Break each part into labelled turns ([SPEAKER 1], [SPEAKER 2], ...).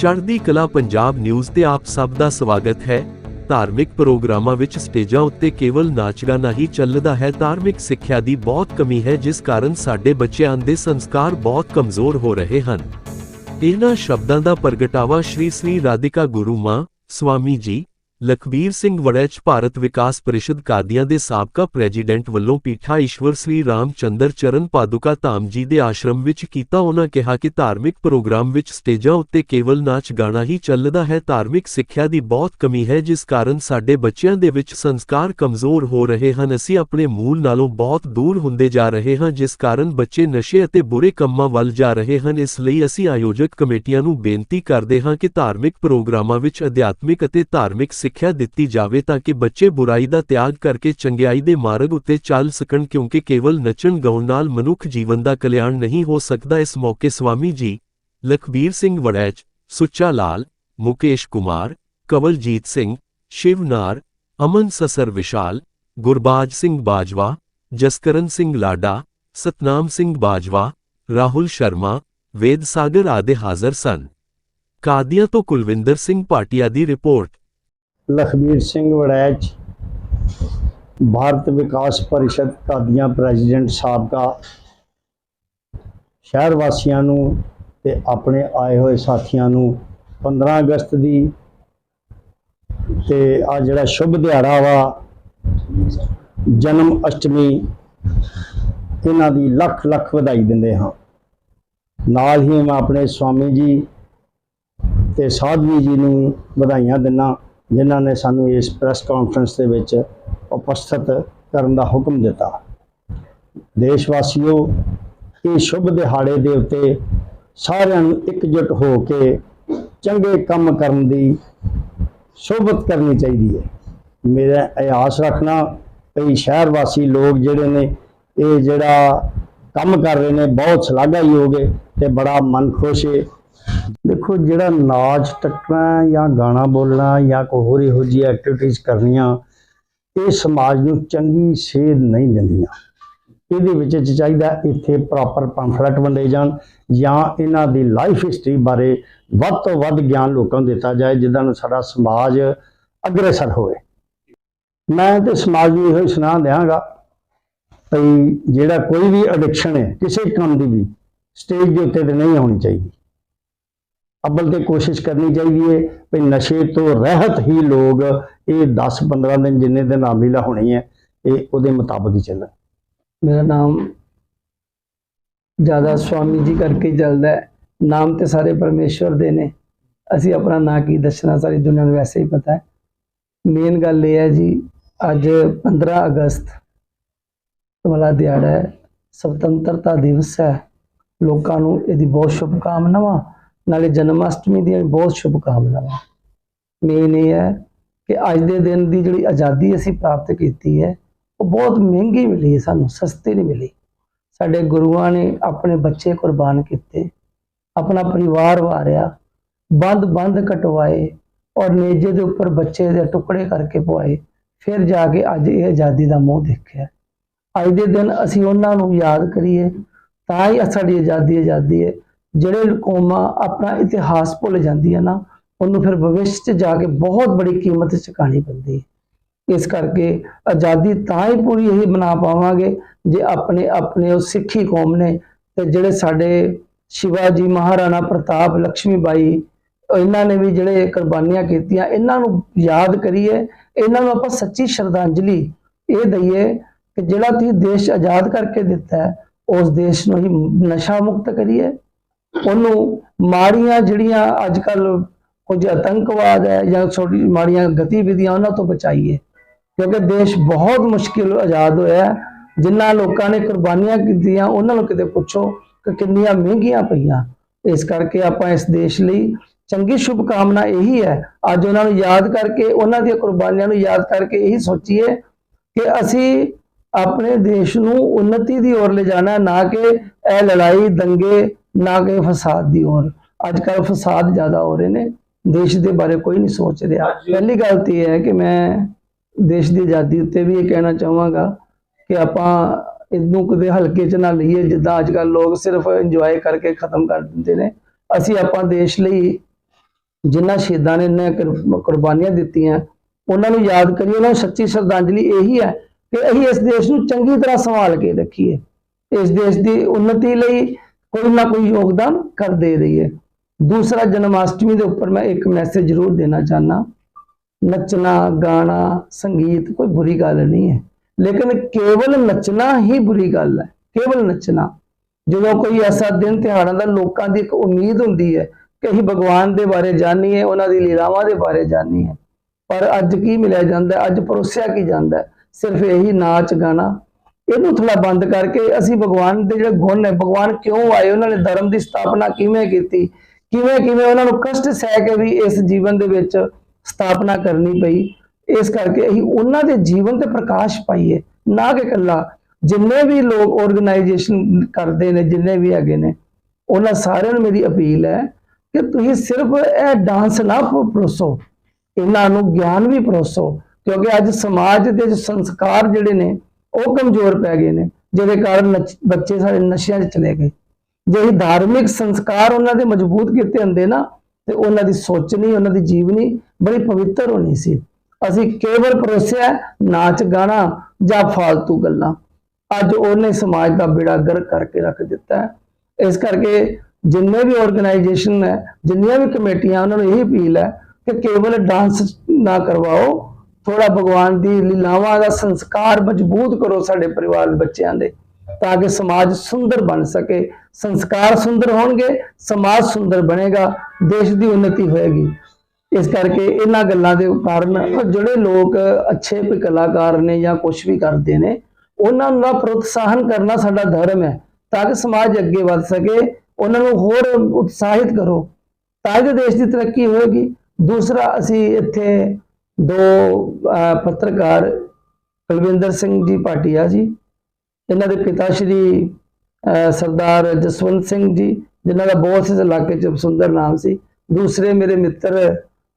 [SPEAKER 1] ਚੜ੍ਹਦੀ ਕਲਾ ਪੰਜਾਬ ਨਿਊਜ਼ ਤੇ ਆਪ ਸਭ ਦਾ ਸਵਾਗਤ ਹੈ। ਧਾਰਮਿਕ ਪ੍ਰੋਗਰਾਮਾਂ ਵਿੱਚ ਸਟੇਜਾਂ ਉੱਤੇ ਕੇਵਲ ਨਾਚ ਗਾਣਾ ਹੀ ਚੱਲਦਾ ਹੈ। ਧਾਰਮਿਕ ਸਿੱਖਿਆ ਦੀ ਬਹੁਤ ਕਮੀ ਹੈ, ਜਿਸ ਕਾਰਨ ਸਾਡੇ ਬੱਚਿਆਂ ਦੇ ਸੰਸਕਾਰ ਬਹੁਤ ਕਮਜ਼ੋਰ ਹੋ ਰਹੇ ਹਨ। ਇਹਨਾਂ ਸ਼ਬਦਾਂ ਦਾ ਪ੍ਰਗਟਾਵਾ ਸ਼੍ਰੀ ਸ੍ਰੀ ਰਾਧਿਕਾ ਗੁਰੂ ਮਾਂ ਸਵਾਮੀ ਜੀ ਲਖਬੀਰ ਸਿੰਘ ਵੜੈਚ ਭਾਰਤ ਵਿਕਾਸ ਪਰਿਸ਼ਦ ਕਾਦੀਆਂ ਦੇ ਸਾਬਕਾ ਪ੍ਰੈਜ਼ੀਡੈਂਟ ਵੱਲੋਂ ਪੀਠਾ ਈਸ਼ਵਰ ਸ੍ਰੀ ਰਾਮਚੰਦਰ ਚਰਨ ਪਾਦੁਕਾ ਧਾਮ ਜੀ ਦੇ ਆਸ਼ਰਮ ਵਿੱਚ ਕੀਤਾ ਉਹਨਾਂ ਕਿਹਾ ਕਿ ਧਾਰਮਿਕ ਪ੍ਰੋਗਰਾਮ ਵਿੱਚ ਸਟੇਜਾਂ ਉੱਤੇ ਕੇਵਲ ਨਾਚ ਗਾਣਾ ਹੀ ਚੱਲਦਾ ਹੈ। ਧਾਰਮਿਕ ਸਿੱਖਿਆ ਦੀ ਬਹੁਤ ਕਮੀ ਹੈ, ਜਿਸ ਕਾਰਨ ਸਾਡੇ ਬੱਚਿਆਂ ਦੇ ਵਿੱਚ ਸੰਸਕਾਰ ਕਮਜ਼ੋਰ ਹੋ ਰਹੇ ਹਨ। ਅਸੀਂ ਆਪਣੇ ਮੂਲ ਨਾਲੋਂ ਬਹੁਤ ਦੂਰ ਹੁੰਦੇ ਜਾ ਰਹੇ ਹਾਂ, ਜਿਸ ਕਾਰਨ ਬੱਚੇ ਨਸ਼ੇ ਅਤੇ ਬੁਰੇ ਕੰਮਾਂ ਵੱਲ ਜਾ ਰਹੇ ਹਨ। ਇਸ ਲਈ ਅਸੀਂ ਆਯੋਜਕ ਕਮੇਟੀਆਂ ਨੂੰ ਬੇਨਤੀ ਕਰਦੇ ਹਾਂ ਕਿ ਧਾਰਮਿਕ ਪ੍ਰੋਗਰਾਮਾਂ ਵਿੱਚ ਅਧਿਆਤਮਿਕ ਅਤੇ ਧਾਰਮਿਕ ਸਿੱਖਿਆ ਦਿੱਤੀ ਜਾਵੇ ਤਾਂ ਕਿ ਬੱਚੇ ਬੁਰਾਈ ਦਾ ਤਿਆਗ ਕਰਕੇ ਚੰਗਿਆਈ ਦੇ ਮਾਰਗ ਉੱਤੇ ਚੱਲ ਸਕਣ ਕਿਉਂਕਿ ਕੇਵਲ ਨੱਚਣ ਗਾਉਣ ਨਾਲ ਮਨੁੱਖ ਜੀਵਨ ਦਾ ਕਲਿਆਣ ਨਹੀਂ ਹੋ ਸਕਦਾ। ਇਸ ਮੌਕੇ ਸਵਾਮੀ ਜੀ ਲਖਬੀਰ ਸਿੰਘ ਵੜੈਚ, ਸੁੱਚਾ ਲਾਲ, ਮੁਕੇਸ਼ ਕੁਮਾਰ, ਕਵਲਜੀਤ ਸਿੰਘ ਸ਼ਿਵਨਾਰ ਅਮਨ ਸਸਰ ਵਿਸ਼ਾਲ, ਗੁਰਬਾਜ ਸਿੰਘ ਬਾਜਵਾ, ਜਸਕਰਨ ਸਿੰਘ ਲਾਡਾ, ਸਤਨਾਮ ਸਿੰਘ ਬਾਜਵਾ, ਰਾਹੁਲ ਸ਼ਰਮਾ, ਵੇਦ ਸਾਗਰ ਆਦਿ ਹਾਜ਼ਰ ਸਨ। ਕਾਦੀਆਂ ਤੋਂ ਕੁਲਵਿੰਦਰ ਸਿੰਘ ਭਾਟੀਆ ਦੀ ਰਿਪੋਰਟ।
[SPEAKER 2] ਲਖਬੀਰ ਸਿੰਘ ਵੜੈਚ, ਭਾਰਤ ਵਿਕਾਸ ਪਰਿਸ਼ਦ ਕਾਦੀਆਂ ਪ੍ਰੈਜ਼ੀਡੈਂਟ ਸਾਬਕਾ ਸ਼ਹਿਰ ਵਾਸੀਆਂ ਨੂੰ ਤੇ ਆਪਣੇ ਆਏ ਹੋਏ ਸਾਥੀਆਂ ਨੂੰ 15 ਅਗਸਤ ਦੀ ਤੇ ਆ ਜਿਹੜਾ ਸ਼ੁਭ ਦਿਹਾੜਾ ਵਾ, ਜਨਮ ਅਸ਼ਟਮੀ, ਇਹਨਾਂ ਦੀ ਲੱਖ ਲੱਖ ਵਧਾਈ ਦਿੰਦੇ ਹਾਂ। ਨਾਲ ਹੀ ਮੈਂ ਆਪਣੇ ਸਵਾਮੀ ਜੀ ਤੇ ਸਾਧਵੀ ਜੀ ਨੂੰ ਵਧਾਈਆਂ ਦਿੰਦਾ ਜਿਨ੍ਹਾਂ ਨੇ ਸਾਨੂੰ ਇਸ ਪ੍ਰੈਸ ਕਾਨਫਰੰਸ ਦੇ ਵਿੱਚ ਉਪਸਥਿਤ ਕਰਨ ਦਾ ਹੁਕਮ ਦਿੱਤਾ। ਦੇਸ਼ ਵਾਸੀਓ ਇਹ ਸ਼ੁਭ ਦਿਹਾੜੇ ਦੇ ਉੱਤੇ ਸਾਰਿਆਂ ਨੂੰ ਇਕਜੁੱਟ ਹੋ ਕੇ ਚੰਗੇ ਕੰਮ ਕਰਨ ਦੀ ਸੋਭਤ ਕਰਨੀ ਚਾਹੀਦੀ ਹੈ। ਮੇਰਾ ਇਹ ਆਸ ਰੱਖਣਾ, ਕਈ ਸ਼ਹਿਰ ਵਾਸੀ ਲੋਕ ਜਿਹੜੇ ਨੇ, ਇਹ ਜਿਹੜਾ ਕੰਮ ਕਰ ਰਹੇ ਨੇ, ਬਹੁਤ ਸ਼ਲਾਘਾਯੋਗ ਹੈ ਤੇ ਬੜਾ ਮਨ ਖੁਸ਼ ਹੈ। ਦੇਖੋ, ਜਿਹੜਾ ਨਾਚ ਟੱਕਣਾ ਜਾਂ ਗਾਣਾ ਬੋਲਣਾ ਜਾਂ ਕੋਈ ਹੋਰ ਇਹੋ ਜਿਹੀ ਐਕਟੀਵਿਟੀਜ਼ ਕਰਨੀਆਂ, ਇਹ ਸਮਾਜ ਨੂੰ ਚੰਗੀ ਸੇਧ ਨਹੀਂ ਦਿੰਦੀਆਂ। ਇਹਦੇ ਵਿੱਚ ਚਾਹੀਦਾ ਇੱਥੇ ਪ੍ਰੋਪਰ ਪੰਫਲੇਟ ਵੰਡੇ ਜਾਣ ਜਾਂ ਇਹਨਾਂ ਦੀ ਲਾਈਫ ਹਿਸਟਰੀ ਬਾਰੇ ਵੱਧ ਤੋਂ ਵੱਧ ਗਿਆਨ ਲੋਕਾਂ ਨੂੰ ਦਿੱਤਾ ਜਾਏ ਜਿੱਦਾਂ ਨੂੰ ਸਾਡਾ ਸਮਾਜ ਅਗਰਸਰ ਹੋਵੇ। ਮੈਂ ਤੇ ਸਮਾਜ ਨੂੰ ਇਹੋ ਹੀ ਸੁਣਾ ਦਿਆਂਗਾ ਭਈ ਜਿਹੜਾ ਕੋਈ ਵੀ ਐਡਿਕਸ਼ਨ ਹੈ, ਕਿਸੇ ਕੰਮ ਦੀ ਵੀ ਸਟੇਜ ਦੇ ਉੱਤੇ ਤੇ ਨਹੀਂ ਹੋਣੀ ਚਾਹੀਦੀ। ਅੱਬਲ ਤੇ ਕੋਸ਼ਿਸ਼ ਕਰਨੀ ਚਾਹੀਦੀ ਹੈ ਵੀ ਨਸ਼ੇ ਤੋਂ ਰਹਿਤ ਹੀ ਲੋਕ ਇਹ 10-15 ਦਿਨ ਜਿੰਨੇ ਦਿਨ ਰਾਮਲੀਲਾ ਹੋਣੀ ਹੈ ਇਹ ਉਹਦੇ ਮੁਤਾਬਕ ਹੀ ਚੱਲਣ।
[SPEAKER 3] ਮੇਰਾ ਨਾਮ ਜ਼ਿਆਦਾ ਸਵਾਮੀ ਜੀ ਕਰਕੇ ਚੱਲਦਾ ਨਾਮ ਤੇ ਸਾਰੇ ਪਰਮੇਸ਼ਵਰ ਦੇ ਨੇ। ਅਸੀਂ ਆਪਣਾ ਨਾਂ ਕੀ ਦੱਸਣਾ, ਸਾਰੀ ਦੁਨੀਆ ਨੂੰ ਵੈਸੇ ਹੀ ਪਤਾ ਹੈ। ਮੇਨ ਗੱਲ ਇਹ ਹੈ ਜੀ, ਅੱਜ 15 ਅਗਸਤ ਵਾਲਾ ਦਿਹਾੜਾ ਹੈ। ਸੁਤੰਤਰਤਾ ਦਿਵਸ ਹੈ। ਲੋਕਾਂ ਨੂੰ ਇਹਦੀ ਬਹੁਤ ਸ਼ੁਭ ਕਾਮਨਾਵਾਂ ਨਾਲੇ ਜਨਮ ਅਸ਼ਟਮੀ ਦੀਆਂ ਵੀ ਬਹੁਤ ਸ਼ੁਭ ਕਾਮਨਾਵਾਂ ਮੇਨ ਇਹ ਹੈ ਕਿ ਅੱਜ ਦੇ ਦਿਨ ਦੀ ਜਿਹੜੀ ਆਜ਼ਾਦੀ ਅਸੀਂ ਪ੍ਰਾਪਤ ਕੀਤੀ ਹੈ, ਉਹ ਬਹੁਤ ਮਹਿੰਗੀ ਮਿਲੀ ਹੈ ਸਾਨੂੰ, ਸਸਤੀ ਨਹੀਂ ਮਿਲੀ। ਸਾਡੇ ਗੁਰੂਆਂ ਨੇ ਆਪਣੇ ਬੱਚੇ ਕੁਰਬਾਨ ਕੀਤੇ, ਆਪਣਾ ਪਰਿਵਾਰ ਵਾਰਿਆ ਬੰਦ ਬੰਦ ਕਟਵਾਏ ਔਰ ਨੇਜੇ ਦੇ ਉੱਪਰ ਬੱਚੇ ਦੇ ਟੁਕੜੇ ਕਰਕੇ ਪਵਾਏ, ਫਿਰ ਜਾ ਕੇ ਅੱਜ ਇਹ ਆਜ਼ਾਦੀ ਦਾ ਮੋਹ ਦੇਖਿਆ। ਅੱਜ ਦੇ ਦਿਨ ਅਸੀਂ ਉਹਨਾਂ ਨੂੰ ਯਾਦ ਕਰੀਏ, ਤਾਂ ਹੀ ਸਾਡੀ ਆਜ਼ਾਦੀ ਆਜ਼ਾਦੀ ਹੈ। ਜਿਹੜੇ ਕੌਮਾਂ ਆਪਣਾ ਇਤਿਹਾਸ ਭੁੱਲ ਜਾਂਦੀਆਂ ਨਾ, ਉਹਨੂੰ ਫਿਰ ਭਵਿੱਖ 'ਚ ਜਾ ਕੇ ਬਹੁਤ ਬੜੀ ਕੀਮਤ ਚੁਕਾਣੀ ਪੈਂਦੀ ਹੈ। ਇਸ ਕਰਕੇ ਆਜ਼ਾਦੀ ਤਾਂ ਹੀ ਪੂਰੀ ਇਹ ਬਣਾ ਪਾਵਾਂਗੇ ਜੇ ਆਪਣੇ ਆਪਣੇ ਉਹ ਸਿੱਖੀ ਕੌਮ ਨੇ ਤੇ ਜਿਹੜੇ ਸਾਡੇ ਸ਼ਿਵਾਜੀ ਮਹਾਰਾਣਾ ਪ੍ਰਤਾਪ ਲక్ష్ਮੀ ਬਾਈ, ਇਹਨਾਂ ਨੇ ਵੀ ਜਿਹੜੇ ਕੁਰਬਾਨੀਆਂ ਕੀਤੀਆਂ, ਇਹਨਾਂ ਨੂੰ ਯਾਦ ਕਰੀਏ, ਇਹਨਾਂ ਨੂੰ ਆਪਾਂ ਸੱਚੀ ਸ਼ਰਧਾਂਜਲੀ ਇਹ ਦਈਏ ਕਿ ਜਿਹੜਾ ਤੁਸੀਂ ਦੇਸ਼ ਆਜ਼ਾਦ ਕਰਕੇ ਦਿੱਤਾ ਹੈ, ਉਸ ਦੇਸ਼ ਨੂੰ ਹੀ ਨਸ਼ਾ ਮੁਕਤ ਕਰੀਏ ਉਹਨੂੰ ਮਾੜੀਆਂ ਜਿਹੜੀਆਂ ਅੱਜ ਕੱਲ ਕੁਝ ਆਤੰਕਵਾਦ ਹੈ ਜਾਂ ਛੋਟੀ ਮਾੜੀਆਂ ਗਤੀਵਿਧੀਆਂ ਉਹਨਾਂ ਤੋਂ ਬਚਾਈਏ। ਕਿਉਂਕਿ ਦੇਸ਼ ਬਹੁਤ ਮੁਸ਼ਕਿਲ ਆਜ਼ਾਦ ਹੋਇਆ ਜਿਨ੍ਹਾਂ ਲੋਕਾਂ ਨੇ ਕੁਰਬਾਨੀਆਂ ਕੀਤੀਆਂ, ਉਹਨਾਂ ਨੂੰ ਕਿਤੇ ਪੁੱਛੋ ਕਿ ਕਿੰਨੀਆਂ ਮਹਿੰਗੀਆਂ ਪਈਆਂ। ਇਸ ਕਰਕੇ ਆਪਾਂ ਇਸ ਦੇਸ਼ ਲਈ ਚੰਗੀ ਸ਼ੁਭ ਕਾਮਨਾ ਇਹੀ ਹੈ। ਅੱਜ ਉਹਨਾਂ ਨੂੰ ਯਾਦ ਕਰਕੇ, ਉਹਨਾਂ ਦੀਆਂ ਕੁਰਬਾਨੀਆਂ ਨੂੰ ਯਾਦ ਕਰਕੇ ਇਹੀ ਸੋਚੀਏ ਕਿ ਅਸੀਂ ਆਪਣੇ ਦੇਸ਼ ਨੂੰ ਉન્નਤੀ ਦੀ ओर ਲੈ ਜਾਣਾ ਨਾ ਕਿ ਇਹ ਲੜਾਈ, ਦੰਗੇ ਨਾ ਕਿ ਫਸਾਦ ਦੀ ਹੋਰ ਅੱਜ ਕੱਲ ਫਸਾਦ ਜ਼ਿਆਦਾ ਹੋ ਰਹੇ ਨੇ। ਦੇਸ਼ ਦੇ ਬਾਰੇ ਕੋਈ ਨਹੀਂ ਸੋਚ ਰਿਹਾ। ਪਹਿਲੀ ਗੱਲ ਤੇ ਇਹ ਹੈ ਕਿ ਮੈਂ ਦੇਸ਼ ਦੀ ਆਜ਼ਾਦੀ ਉੱਤੇ ਵੀ ਇਹ ਕਹਿਣਾ ਚਾਹਾਂਗਾ ਕਿ ਆਪਾਂ ਇਹਨੂੰ ਕਦੇ ਹਲਕੇ 'ਚ ਨਾ ਲਈਏ ਜਿੱਦਾਂ ਅੱਜ ਕੱਲ ਲੋਕ ਸਿਰਫ ਇੰਜੋਏ ਕਰਕੇ ਖਤਮ ਕਰ ਦਿੰਦੇ ਨੇ। ਅਸੀਂ ਆਪਾਂ ਦੇਸ਼ ਲਈ ਜਿਨ੍ਹਾਂ ਸ਼ਹੀਦਾਂ ਨੇ ਨੇ ਕੁਰਬਾਨੀਆਂ ਦਿੱਤੀਆਂ ਉਹਨਾਂ ਨੂੰ ਯਾਦ ਕਰੀਏ ਉਹਨਾਂ ਨੂੰ ਸੱਚੀ ਸ਼ਰਧਾਂਜਲੀ ਇਹੀ ਹੈ ਕਿ ਅਸੀਂ ਇਸ ਦੇਸ਼ ਨੂੰ ਚੰਗੀ ਤਰ੍ਹਾਂ ਸੰਭਾਲ ਕੇ ਰੱਖੀਏ। ਇਸ ਦੇਸ਼ ਦੀ ਉੱਨਤੀ ਲਈ ਕੋਈ ਨਾ ਕੋਈ ਯੋਗਦਾਨ ਕਰ ਦੇ ਰਹੀ ਹੈ ਦੂਸਰਾ ਜਨਮਾਸ਼ਟਮੀ ਦੇ ਉੱਪਰ ਮੈਂ ਇੱਕ ਮੈਸੇਜ ਜ਼ਰੂਰ ਦੇਣਾ ਚਾਹਨਾ ਨੱਚਣਾ, ਗਾਣਾ, ਸੰਗੀਤ ਕੋਈ ਬੁਰੀ ਗੱਲ ਨਹੀਂ ਹੈ। ਲੇਕਿਨ ਕੇਵਲ ਨੱਚਣਾ ਹੀ ਬੁਰੀ ਗੱਲ ਹੈ। ਕੇਵਲ ਨੱਚਣਾ। ਜਦੋਂ ਕੋਈ ਐਸਾ ਦਿਨ ਤਿਉਹਾਰਾਂ ਦਾ ਲੋਕਾਂ ਦੀ ਇੱਕ ਉਮੀਦ ਹੁੰਦੀ ਹੈ ਕਿ ਅਸੀਂ ਭਗਵਾਨ ਦੇ ਬਾਰੇ ਜਾਣੀਏ, ਉਹਨਾਂ ਦੀ ਲੀਲਾਵਾਂ ਦੇ ਬਾਰੇ ਜਾਣੀਏ। ਪਰ ਅੱਜ ਕੀ ਮਿਲਿਆ ਜਾਂਦਾ ਅੱਜ ਪਰੋਸਿਆ ਕੀ ਜਾਂਦਾ ਸਿਰਫ ਇਹੀ ਨਾਚ, ਗਾਣਾ ਇਹਨੂੰ ਥੋੜਾ ਬੰਦ ਕਰਕੇ ਅਸੀਂ ਭਗਵਾਨ ਦੇ ਜਿਹੜੇ ਗੁਣ ਨੇ, ਭਗਵਾਨ ਕਿਉਂ ਆਏ? ਉਹਨਾਂ ਨੇ ਧਰਮ ਦੀ ਸਥਾਪਨਾ ਕਿਵੇਂ ਕੀਤੀ? ਕਿਵੇਂ ਕਿਵੇਂ ਉਹਨਾਂ ਨੂੰ ਕਸ਼ਟ ਸਹਿ ਕੇ ਵੀ ਇਸ ਜੀਵਨ ਦੇ ਵਿੱਚ ਸਥਾਪਨਾ ਕਰਨੀ ਪਈ? ਇਸ ਕਰਕੇ ਅਸੀਂ ਉਹਨਾਂ ਦੇ ਜੀਵਨ ਤੇ ਪ੍ਰਕਾਸ਼ ਪਾਈਏ, ਨਾ ਕਿ ਇਕੱਲਾ। ਜਿੰਨੇ ਵੀ ਲੋਕ ਆਰਗੇਨਾਈਜੇਸ਼ਨ ਕਰਦੇ ਨੇ, ਜਿੰਨੇ ਵੀ ਹੈਗੇ ਨੇ, ਉਹਨਾਂ ਸਾਰਿਆਂ ਨੂੰ ਮੇਰੀ ਅਪੀਲ ਹੈ ਕਿ ਤੁਸੀਂ ਸਿਰਫ ਇਹ ਡਾਂਸ ਨਾ ਪਰੋਸੋ। ਇਹਨਾਂ ਨੂੰ ਗਿਆਨ ਵੀ ਪਰੋਸੋ। ਕਿਉਂਕਿ ਅੱਜ ਸਮਾਜ ਦੇ ਸੰਸਕਾਰ ਜਿਹੜੇ ਨੇ ਉਹ ਕਮਜ਼ੋਰ ਪੈ ਗਏ ਨੇ, ਜਿਹਦੇ ਕਾਰਨ ਨਚ- ਬੱਚੇ ਸਾਡੇ ਨਸ਼ਿਆਂ 'ਚ ਚਲੇ ਗਏ। ਜੇ ਧਾਰਮਿਕ ਸੰਸਕਾਰ ਉਹਨਾਂ ਦੇ ਮਜ਼ਬੂਤ ਕੀਤੇ ਹੁੰਦੇ ਨਾ, ਤੇ ਉਹਨਾਂ ਦੀ ਸੋਚਣੀ ਉਹਨਾਂ ਦੀ ਜੀਵਨੀ ਬੜੀ ਪਵਿੱਤਰ ਹੋਣੀ ਸੀ। ਅਸੀਂ ਕੇਵਲ ਪਰੋਸਿਆ ਨਾਚ, ਗਾਣਾ ਜਾਂ ਫਾਲਤੂ ਗੱਲਾਂ। ਅੱਜ ਉਹਨੇ ਸਮਾਜ ਦਾ ਬੇੜਾ ਗਰਕ ਕਰਕੇ ਰੱਖ ਦਿੱਤਾ ਹੈ। ਇਸ ਕਰਕੇ ਜਿੰਨੇ ਵੀ ਆਰਗੇਨਾਈਜੇਸ਼ਨ ਹੈ, ਜਿੰਨੀਆਂ ਵੀ ਕਮੇਟੀਆਂ, ਉਹਨਾਂ ਨੂੰ ਇਹ ਅਪੀਲ ਹੈ ਕਿ ਕੇਵਲ ਡਾਂਸ ਨਾ ਕਰਵਾਓ ਥੋੜਾ ਭਗਵਾਨ ਦੀ ਲੀਲਾਵਾਂ ਦਾ ਸੰਸਕਾਰ ਮਜ਼ਬੂਤ ਕਰੋ ਸਾਡੇ ਪਰਿਵਾਰ ਦੇ ਬੱਚਿਆਂ ਦੇ, ਤਾਂ ਕਿ ਸਮਾਜ ਸੁੰਦਰ ਬਣ ਸਕੇ। ਸੰਸਕਾਰ ਸੁੰਦਰ ਹੋਣਗੇ, ਸਮਾਜ ਸੁੰਦਰ ਬਣੇਗਾ, ਦੇਸ਼ ਦੀ ਉન્નਤੀ ਹੋਏਗੀ। ਇਸ ਕਰਕੇ ਇਹਨਾਂ ਗੱਲਾਂ ਦੇ ਕਾਰਨ ਜਿਹੜੇ ਲੋਕ ਅੱਛੇ ਕੋਈ ਕਲਾਕਾਰ ਨੇ ਜਾਂ ਕੁਝ ਵੀ ਕਰਦੇ ਨੇ, ਉਹਨਾਂ ਨੂੰ ਪ੍ਰੋਤਸਾਹਨ ਕਰਨਾ ਸਾਡਾ ਧਰਮ ਹੈ, ਤਾਂ ਕਿ ਸਮਾਜ ਅੱਗੇ ਵੱਧ ਸਕੇ, ਉਹਨਾਂ ਨੂੰ ਹੋਰ ਉਤਸ਼ਾਹਿਤ ਕਰੋ, ਤਾਂ ਕਿ ਦੇਸ਼ ਦੀ ਤਰੱਕੀ ਹੋਏਗੀ। ਦੂਸਰਾ, ਅਸੀਂ ਇੱਥੇ ਦੋ ਪੱਤਰਕਾਰ ਕੁਲਵਿੰਦਰ ਸਿੰਘ ਜੀ ਭਾਟੀਆ ਜੀ, ਇਹਨਾਂ ਦੇ ਪਿਤਾ ਸ਼੍ਰੀ ਸਰਦਾਰ ਜਸਵੰਤ ਸਿੰਘ ਜੀ, ਜਿਨ੍ਹਾਂ ਦਾ ਬਹੁਤ ਇਸ ਇਲਾਕੇ 'ਚ ਸੁੰਦਰ ਨਾਮ ਸੀ। ਦੂਸਰੇ ਮੇਰੇ ਮਿੱਤਰ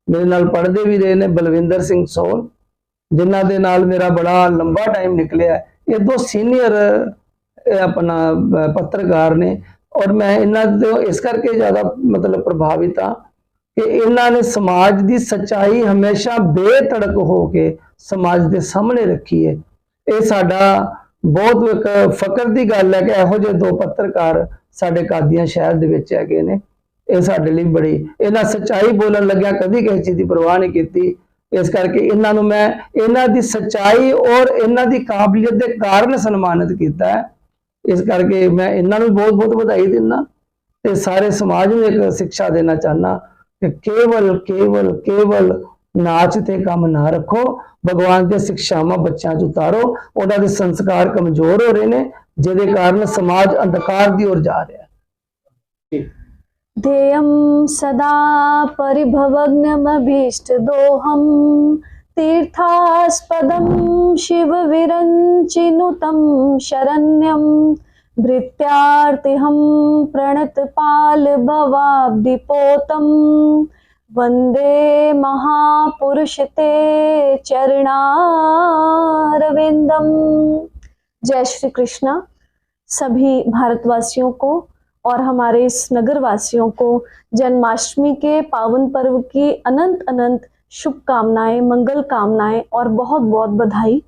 [SPEAKER 3] ਮੇਰੇ ਨਾਲ ਪੜ੍ਹਦੇ ਵੀ ਰਹੇ ਨੇ, ਬਲਵਿੰਦਰ ਸਿੰਘ ਸੋਲ ਜਿਨ੍ਹਾਂ ਦੇ ਨਾਲ ਮੇਰਾ ਬੜਾ ਲੰਬਾ ਟਾਈਮ ਨਿਕਲਿਆ। ਇਹ ਦੋ ਸੀਨੀਅਰ ਆਪਣਾ ਪੱਤਰਕਾਰ ਨੇ। ਔਰ ਮੈਂ ਇਹਨਾਂ ਤੋਂ ਇਸ ਕਰਕੇ ਜ਼ਿਆਦਾ ਮਤਲਬ ਪ੍ਰਭਾਵਿਤ ਹਾਂ ਕਿ ਇਹਨਾਂ ਨੇ ਸਮਾਜ ਦੀ ਸੱਚਾਈ ਹਮੇਸ਼ਾ ਬੇਤੜਕ ਹੋ ਕੇ ਸਮਾਜ ਦੇ ਸਾਹਮਣੇ ਰੱਖੀ ਹੈ। ਇਹ ਸਾਡਾ ਬਹੁਤ ਇੱਕ ਫਕਰ ਦੀ ਗੱਲ ਹੈ ਕਿ ਇਹੋ ਜਿਹੇ ਦੋ ਪੱਤਰਕਾਰ ਸਾਡੇ ਕਾਦੀਆਂ ਸ਼ਹਿਰ ਦੇ ਵਿੱਚ ਹੈਗੇ ਨੇ। ਇਹ ਸਾਡੇ ਲਈ ਬੜੀ, ਇਹਨਾਂ ਸੱਚਾਈ ਬੋਲਣ ਲੱਗਿਆ ਕਦੀ ਕਿਸੇ ਚੀਜ਼ ਦੀ ਪਰਵਾਹ ਨਹੀਂ ਕੀਤੀ। ਇਸ ਕਰਕੇ ਇਹਨਾਂ ਨੂੰ ਮੈਂ ਇਹਨਾਂ ਦੀ ਸੱਚਾਈ ਔਰ ਇਹਨਾਂ ਦੀ ਕਾਬਲੀਅਤ ਦੇ ਕਾਰਨ ਸਨਮਾਨਿਤ ਕੀਤਾ ਹੈ। ਇਸ ਕਰਕੇ ਮੈਂ ਇਹਨਾਂ ਨੂੰ ਬਹੁਤ ਬਹੁਤ ਵਧਾਈ ਦਿੰਦਾ ਤੇ ਸਾਰੇ ਸਮਾਜ ਨੂੰ ਇੱਕ ਸਿੱਖਿਆ ਦੇਣਾ ਚਾਹਨਾ ਕਿ ਕੇਵਲ ਕੇਵਲ ਕੇਵਲ ਨਾਚ ਤੇ ਕੰਮ ਨਾ ਰੱਖੋ ਭਗਵਾਨ ਦੀਆਂ ਸਿੱਖਿਆਵਾਂ ਬੱਚਿਆਂ 'ਚ ਉਤਾਰੋ ਉਹਨਾਂ ਦੇ ਸੰਸਕਾਰ ਕਮਜ਼ੋਰ ਹੋ ਰਹੇ ਨੇ ਜਿਹਦੇ ਕਾਰਨ ਸਮਾਜ ਅੰਧਕਾਰ ਦੀ ओर ਜਾ ਰਿਹਾ ਹੈ
[SPEAKER 4] ध्येयं सदा परिभवग्नमभीष्टदोहं तीर्थास्पदं शिवविरञ्चिनुतं शरण्यं भृत्यार्तिहं प्रणतपालभवाब्धिपोतं वन्दे महापुरुष ते चरणारविन्दम् जय श्री कृष्णा सभी भारतवासियों को और हमारे इस नगर वासियों को जन्माष्टमी के पावन पर्व की अनंत अनंत शुभकामनाएं मंगल कामनाएं और बहुत बहुत बधाई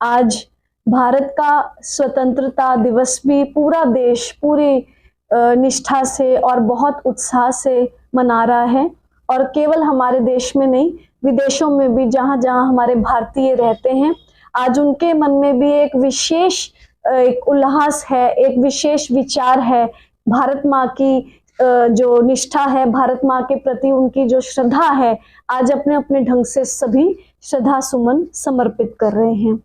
[SPEAKER 4] आज भारत का स्वतंत्रता दिवस भी पूरा देश, पूरी निष्ठा से और बहुत उत्साह से मना रहा है। और केवल हमारे देश में नहीं, विदेशों में भी जहाँ जहाँ हमारे भारतीय रहते हैं, आज उनके मन में भी एक विशेष एक उल्लास है, एक विशेष विचार है। भारत माँ की जो निष्ठा है, भारत माँ के प्रति उनकी जो श्रद्धा है, आज अपने अपने ढंग से सभी श्रद्धा सुमन समर्पित कर रहे हैं।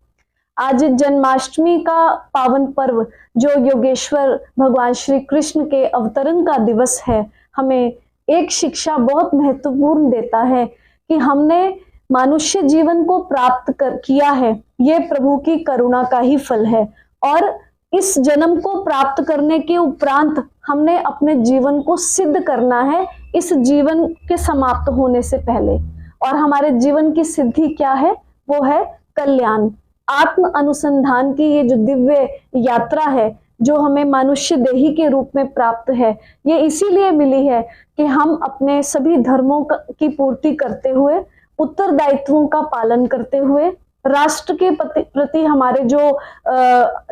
[SPEAKER 4] आज जन्माष्टमी का पावन पर्व जो योगेश्वर भगवान श्री कृष्ण के अवतरण का दिवस है, हमें एक शिक्षा बहुत महत्वपूर्ण देता है कि हमने मनुष्य जीवन को प्राप्त कर किया है, ये प्रभु की करुणा का ही फल है। और इस जन्म को प्राप्त करने के उपरांत हमने अपने जीवन को सिद्ध करना है इस जीवन के समाप्त होने से पहले। और हमारे जीवन की सिद्धि क्या है? वो है कल्याण। आत्म अनुसंधान की ये जो दिव्य यात्रा है, जो हमें मनुष्य देही के रूप में प्राप्त है, ये इसीलिए मिली है कि हम अपने सभी धर्मों की पूर्ति करते हुए, उत्तरदायित्वों का पालन करते हुए, राष्ट्र के प्रति हमारे जो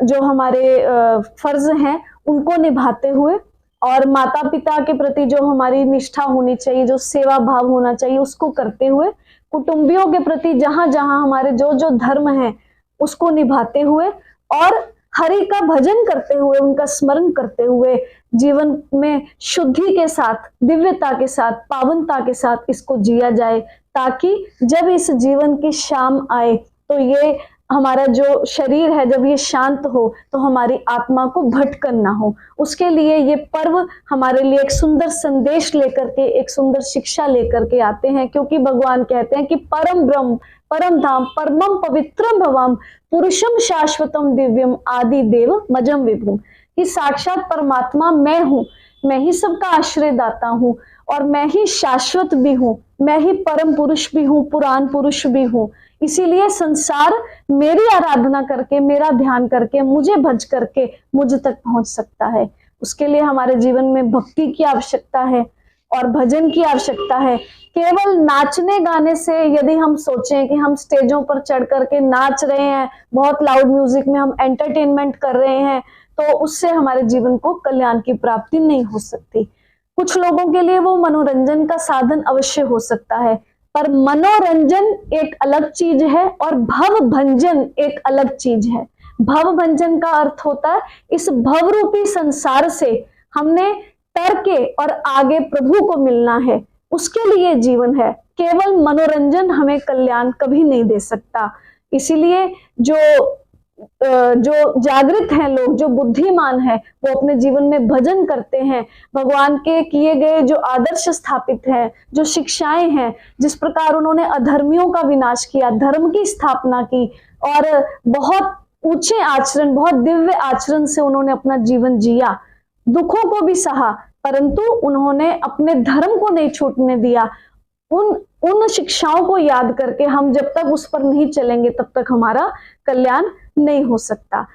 [SPEAKER 4] जो हमारे फ़र्ज़ हैं, उनको निभाते हुए और माता पिता के प्रति जो हमारी निष्ठा होनी चाहिए, जो सेवा भाव होना चाहिए, उसको करते हुए, कुटुंबियों के प्रति जहाँ जहाँ हमारे जो जो धर्म है उसको निभाते हुए और हरि का भजन करते हुए, उनका स्मरण करते हुए जीवन में शुद्धि के साथ, दिव्यता के साथ, पावनता के साथ इसको जिया जाए, ताकि जब इस जीवन की शाम आए तो ये हमारा जो शरीर है, जब ये शांत हो तो हमारी आत्मा को भटकन ना हो। उसके लिए ये पर्व हमारे लिए एक सुंदर संदेश लेकर के, एक सुंदर शिक्षा लेकर के आते हैं, क्योंकि भगवान कहते हैं कि परम ब्रह्म, परम धाम परमम पवित्रम भवम पुरुषम शाश्वतम दिव्यम आदि देव मजम विभुम। कि साक्षात परमात्मा मैं हूँ, मैं ही सबका आश्रय दाता हूँ, और मैं ही शाश्वत भी हूँ, मैं ही परम पुरुष भी हूँ, पुराण पुरुष भी हूँ। इसीलिए संसार मेरी आराधना करके, मेरा ध्यान करके, मुझे भज करके मुझ तक पहुँच सकता है। उसके लिए हमारे जीवन में भक्ति की आवश्यकता है और भजन की आवश्यकता है। केवल नाचने गाने से यदि हम सोचें कि हम स्टेजों पर चढ़ करके नाच रहे हैं, बहुत लाउड म्यूज़िक में हम एंटरटेनमेंट कर रहे हैं तो उससे हमारे जीवन को कल्याण की प्राप्ति नहीं हो सकती। कुछ लोगों के लिए वो मनोरंजन का साधन अवश्य हो सकता है। पर मनोरंजन एक अलग चीज़ है और भव भंजन एक अलग चीज़ है। भव भंजन का अर्थ होता है, इस भव रूपी संसार से हमने तर के और आगे प्रभु को मिलना है। उसके लिए जीवन है। केवल मनोरंजन हमें कल्याण कभी नहीं दे सकता। इसीलिए जो जो जागृत हैं लोग, जो बुद्धिमान है, वो अपने जीवन में भजन करते हैं। भगवान के किए गए जो आदर्श स्थापित हैं, जो शिक्षाएँ हैं, जिस प्रकार उन्होंने अधर्मियों का विनाश किया, धर्म की स्थापना की, और बहुत ऊँचे आचरण, बहुत दिव्य आचरण से उन्होंने अपना जीवन जिया। दुखों को भी सहा, परंतु उन्होंने अपने धर्म को नहीं छूटने दिया। उन उन शिक्षाओं को याद करके हम जब तक उस पर नहीं चलेंगे, तब तक हमारा कल्याण नहीं हो सकता।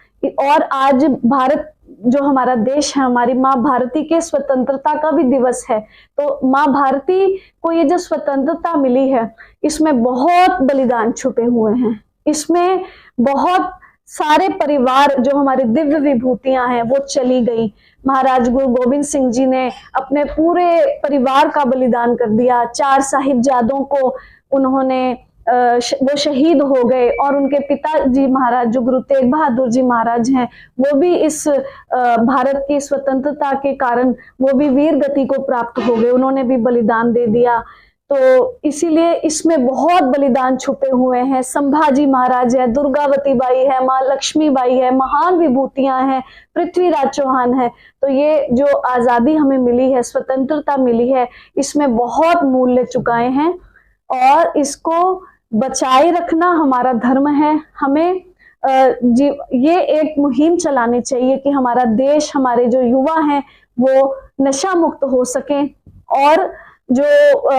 [SPEAKER 4] और आज भारत जो हमारा देश है, हमारी माँ भारती के स्वतंत्रता का भी दिवस है। तो माँ भारती को ये जो स्वतंत्रता मिली है, इसमें बहुत बलिदान छुपे हुए हैं। इसमें बहुत सारे परिवार जो हमारी दिव्य विभूतियाँ हैं, वो चली गई। महाराज गुरु गोविंद सिंह जी ने अपने पूरे परिवार का बलिदान कर दिया। चार साहिबजादों को उन्होंने वो शहीद हो गए और उनके पिताजी महाराज जो गुरु तेग बहादुर जी महाराज हैं, वो भी इस भारत की स्वतंत्रता के कारण वो भी वीर गति को प्राप्त हो गए। उन्होंने भी बलिदान दे दिया। तो इसीलिए इसमें बहुत बलिदान छुपे हुए हैं। संभाजी महाराज है, दुर्गावती बाई है, माँ लक्ष्मी बाई है, महान विभूतियाँ हैं, पृथ्वीराज चौहान है। तो ये जो आज़ादी हमें मिली है, स्वतंत्रता मिली है, इसमें बहुत मूल्य चुकाए हैं और इसको बचाए रखना हमारा धर्म है। हमें जी, ये एक मुहिम चलानी चाहिए कि हमारा देश, हमारे जो युवा हैं, वो नशा मुक्त हो सकें और जो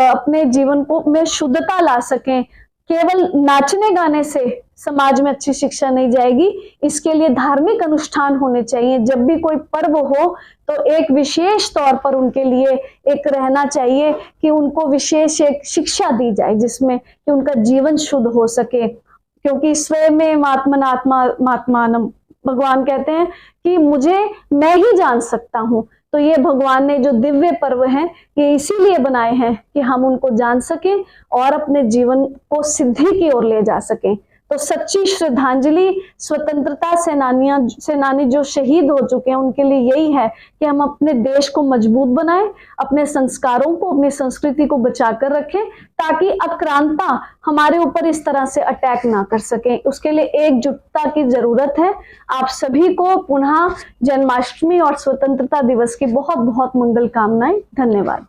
[SPEAKER 4] अपने जीवन को में शुद्धता ला सकें। केवल नाचने गाने से समाज में अच्छी शिक्षा नहीं जाएगी। इसके लिए धार्मिक अनुष्ठान होने चाहिए। जब भी कोई पर्व हो तो एक विशेष तौर पर उनके लिए एक रहना चाहिए कि उनको विशेष एक शिक्षा दी जाए, जिसमें कि उनका जीवन शुद्ध हो सके। क्योंकि स्वयं में आत्मा महात्मानम भगवान कहते हैं कि मुझे, मैं ही जान सकता हूँ। तो ये भगवान ने जो दिव्य पर्व हैं, ये इसीलिए बनाए हैं कि हम उनको जान सकें और अपने जीवन को सिद्धि की ओर ले जा सकें। तो सच्ची श्रद्धांजलि, स्वतंत्रता सेनानियाँ, सेनानी जो शहीद हो चुके हैं, उनके लिए यही है कि हम अपने देश को मज़बूत बनाएँ, अपने संस्कारों को, अपनी संस्कृति को बचा कर रखें, ताकि अक्रांता हमारे ऊपर इस तरह से अटैक ना कर सके। उसके लिए एकजुटता की ज़रूरत है। आप सभी को पुनः जन्माष्टमी और स्वतंत्रता दिवस की बहुत बहुत मंगल कामनाएँ। धन्यवाद।